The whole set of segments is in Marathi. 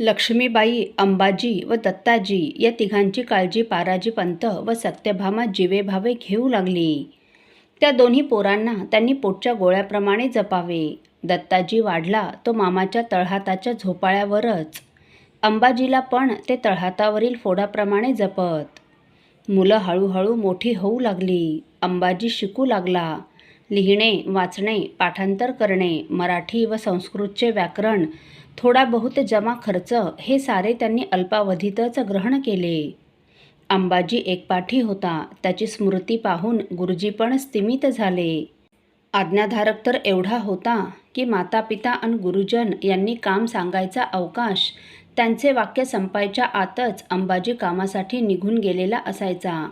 लक्ष्मीबाई अंबाजी व दत्ताजी या तिघांची काळजी पाराजी पंत व सत्यभामा जिवेभावे घेऊ लागली. त्या दोन्ही पोरांना त्यांनी पोटच्या गोळ्याप्रमाणे जपावे. दत्ताजी वाढला तो मामाच्या तळहाताच्या झोपाळ्यावरच. अंबाजीला पण ते तळहातावरील फोडाप्रमाणे जपत. मुलं हळूहळू मोठी होऊ लागली. अंबाजी शिकू लागला. लिहिणे वाचणे पाठांतर करणे मराठी व संस्कृतचे व्याकरण थोडा बहुत जमा खर्च हे सारे त्यांनी अल्पावधीतच ग्रहण केले. अंबाजी एकपाठी होता त्याची स्मृती पाहून गुरुजी पण स्तिमित झाले. आज्ञाधारक तर एवढा होता की माता पिता आणि गुरुजन यांनी काम सांगायचा अवकाश त्यांचे वाक्य संपायच्या आतच अंबाजी कामासाठी निघून गेलेला असायचा.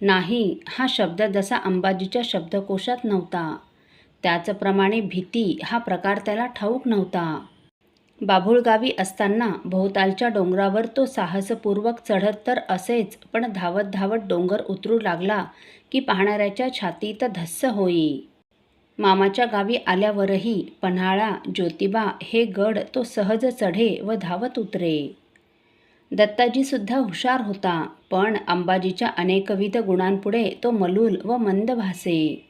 नाही हा शब्द जसा अंबाजीच्या शब्दकोशात नव्हता. त्याचप्रमाणे भीती हा प्रकार त्याला ठाऊक नव्हता. बाभुळगावी असताना भोवतालच्या डोंगरावर तो साहसपूर्वक चढत तर असेच पण धावत धावत डोंगर उतरू लागला की पाहणाऱ्याच्या छातीत धस्स होई. मामाच्या गावी आल्यावरही पन्हाळा ज्योतिबा हे गड तो सहज चढे व धावत उतरे. दत्ताजीसुद्धा हुशार होता पण अंबाजीच्या अनेकविध गुणांपुढे तो मलूल व मंद भासे.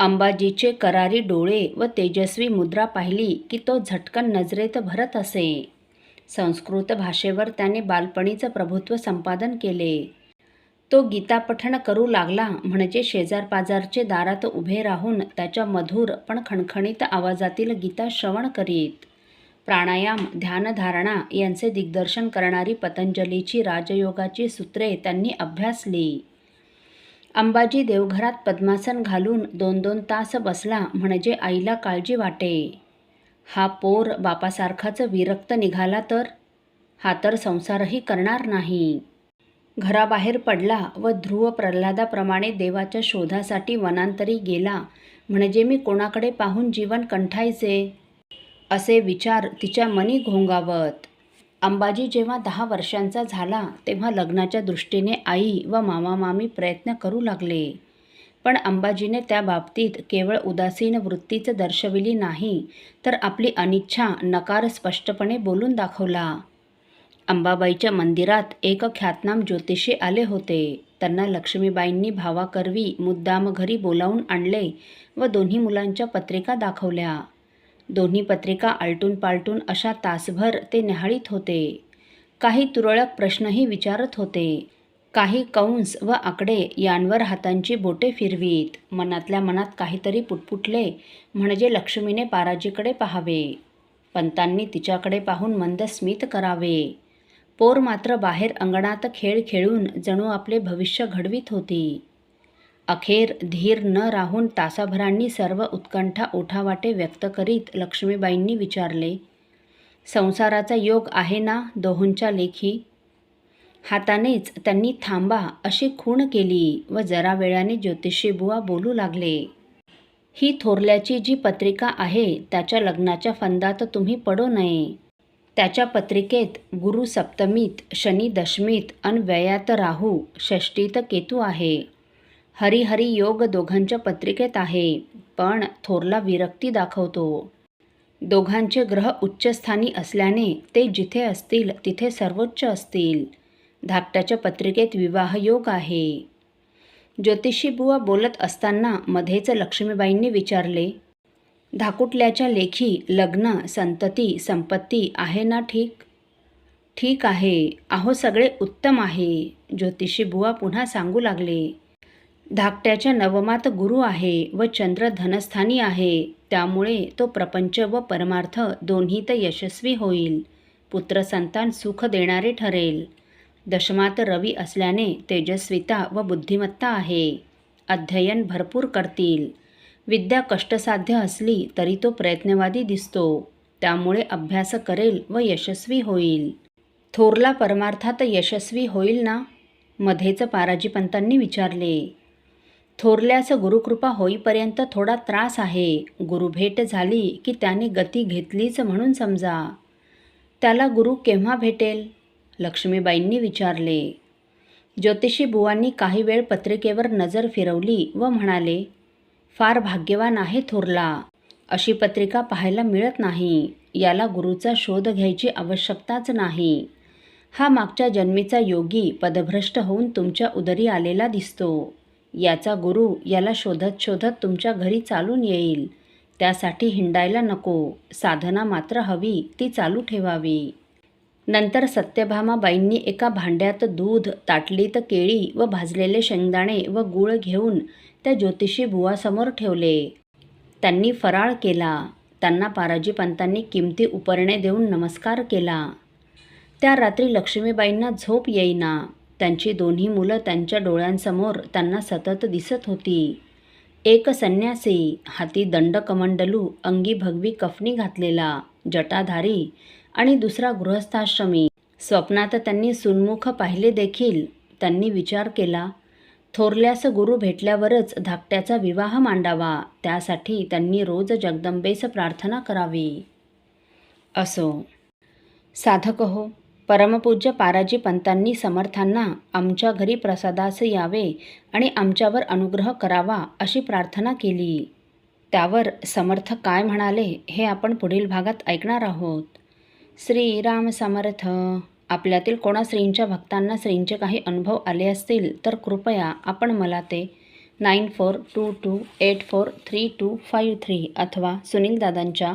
अंबाजीचे करारी डोळे व तेजस्वी मुद्रा पाहिली की तो झटकन नजरेत भरत असे. संस्कृत भाषेवर त्याने बालपणीचं प्रभुत्व संपादन केले. तो गीतापठण करू लागला म्हणजे शेजारपाजारचे दारात उभे राहून त्याच्या मधुर पण खणखणीत आवाजातील गीता श्रवण करीत. प्राणायाम ध्यानधारणा यांचे दिग्दर्शन करणारी पतंजलीची राजयोगाची सूत्रे त्यांनी अभ्यासली. अंबाजी देवघरात पद्मासन घालून दोन दोन तास बसला म्हणजे आईला काळजी वाटे. हा पोर बापासारखाच विरक्त निघाला तर? हा तर संसारही करणार नाही. घराबाहेर पडला व ध्रुव प्रल्हादाप्रमाणे देवाच्या शोधासाठी वनांतरी गेला म्हणजे मी कोणाकडे पाहून जीवन कंठायचे? असे विचार तिच्या मनी घोंगावत. अंबाजी जेव्हा दहा वर्षांचा झाला तेव्हा लग्नाच्या दृष्टीने आई व मामा मामी प्रयत्न करू लागले. पण अंबाजीने त्या बाबतीत केवळ उदासीन वृत्तीच दर्शविली नाही तर आपली अनिच्छा नकार स्पष्टपणे बोलून दाखवला. अंबाबाईच्या मंदिरात एक ख्यातनाम ज्योतिषी आले होते. त्यांना लक्ष्मीबाईंनी भावाकरवी मुद्दाम घरी बोलावून आणले व दोन्ही मुलांच्या पत्रिका दाखवल्या. दोन्ही पत्रिका आलटून पालटून अशा तासभर ते न्याहाळीत होते. काही तुरळक प्रश्नही विचारत होते. काही कंस व आकडे यांवर हातांची बोटे फिरवीत. मनातल्या मनात काहीतरी पुटपुटले म्हणजे लक्ष्मीने पाराजीकडे पाहावे. पंतांनी तिच्याकडे पाहून मंद स्मित करावे. पोर मात्र बाहेर अंगणात खेळ खेळून जणू आपले भविष्य घडवीत होती. अखेर धीर न राहून तासाभरांनी सर्व उत्कंठा ओठावाटे व्यक्त करीत लक्ष्मीबाईंनी विचारले संसाराचा योग आहे ना दोहोंच्या लेखी? हातानेच त्यांनी थांबा अशी खूण केली व जरा वेळाने ज्योतिषीबुवा बोलू लागले. ही थोरल्याची जी पत्रिका आहे त्याच्या लग्नाच्या फंदात तुम्ही पडू नये. त्याच्या पत्रिकेत गुरु सप्तमीत शनी दशमीत अन व्ययात राहू षष्टीत केतू आहे. हरिहरी योग दोघांच्या पत्रिकेत आहे पण थोरला विरक्ती दाखवतो. दोघांचे ग्रह उच्चस्थानी असल्याने ते जिथे असतील तिथे सर्वोच्च असतील. धाकट्याच्या पत्रिकेत विवाह योग आहे. ज्योतिषीबुवा बोलत असताना मध्येच लक्ष्मीबाईंनी विचारले धाकुटल्याच्या लेखी लग्न संतती संपत्ती आहे ना ठीक? ठीक आहे. अहो सगळे उत्तम आहे ज्योतिषी बुवा पुन्हा सांगू लागले. धाकट्याच्या नवमात गुरु आहे व चंद्र धनस्थानी आहे. त्यामुळे तो प्रपंच व परमार्थ दोन्हीत यशस्वी होईल. पुत्रसंतान सुख देणारे ठरेल. दशमात रवी असल्याने तेजस्विता व बुद्धिमत्ता आहे. अध्ययन भरपूर करतील. विद्या कष्टसाध्य असली तरी तो प्रयत्नवादी दिसतो. त्यामुळे अभ्यास करेल व यशस्वी होईल. थोरला परमार्थात यशस्वी होईल ना? मध्येच पाराजीपंतांनी विचारले. थोरल्यास गुरुकृपा होईपर्यंत थोडा त्रास आहे. गुरुभेट झाली की त्याने गती घेतलीच म्हणून समजा. त्याला गुरु केव्हा भेटेल? लक्ष्मीबाईंनी विचारले. ज्योतिषी बुवांनी काही वेळ पत्रिकेवर नजर फिरवली व म्हणाले फार भाग्यवान आहे थोरला. अशी पत्रिका पाहायला मिळत नाही. याला गुरुचा शोध घ्यायची आवश्यकताच नाही. हा मागच्या जन्मीचा योगी पदभ्रष्ट होऊन तुमच्या उदरी आलेला दिसतो. याचा गुरु याला शोधत शोधत तुमच्या घरी चालून येईल. त्यासाठी हिंडायला नको. साधना मात्र हवी. ती चालू ठेवावी. नंतर सत्यभामाबाईंनी एका भांड्यात दूध ताटलीत केळी व भाजलेले शेंगदाणे व गूळ घेऊन त्या ज्योतिषी बुवासमोर ठेवले. त्यांनी फराळ केला. त्यांना पाराजीपंतांनी किमती उपरणे देऊन नमस्कार केला. त्या रात्री लक्ष्मीबाईंना झोप येईना. त्यांची दोन्ही मुलं त्यांच्या डोळ्यांसमोर त्यांना सतत दिसत होती. एक संन्यासी हाती दंडकमंडलू अंगी भगवी कफनी घातलेला जटाधारी आणि दुसरा गृहस्थाश्रमी. स्वप्नात त्यांनी सुन्मुख पाहिले देखील. त्यांनी विचार केला थोरल्यास गुरु भेटल्यावरच धाकट्याचा विवाह मांडावा त्यासाठी त्यांनी रोज जगदंबेस प्रार्थना करावी. असो. साधक हो परमपूज्य पाराजी पंतांनी समर्थांना आमच्या घरी प्रसादास यावे आणि आमच्यावर अनुग्रह करावा अशी प्रार्थना केली. त्यावर समर्थ काय म्हणाले हे आपण पुढील भागात ऐकणार आहोत. श्रीराम समर्थ! आपल्यातील कोणा श्रींच्या भक्तांना श्रींचे काही अनुभव आले असतील तर कृपया आपण मला ते nine four two two eight four three two five three अथवा सुनील दादांच्या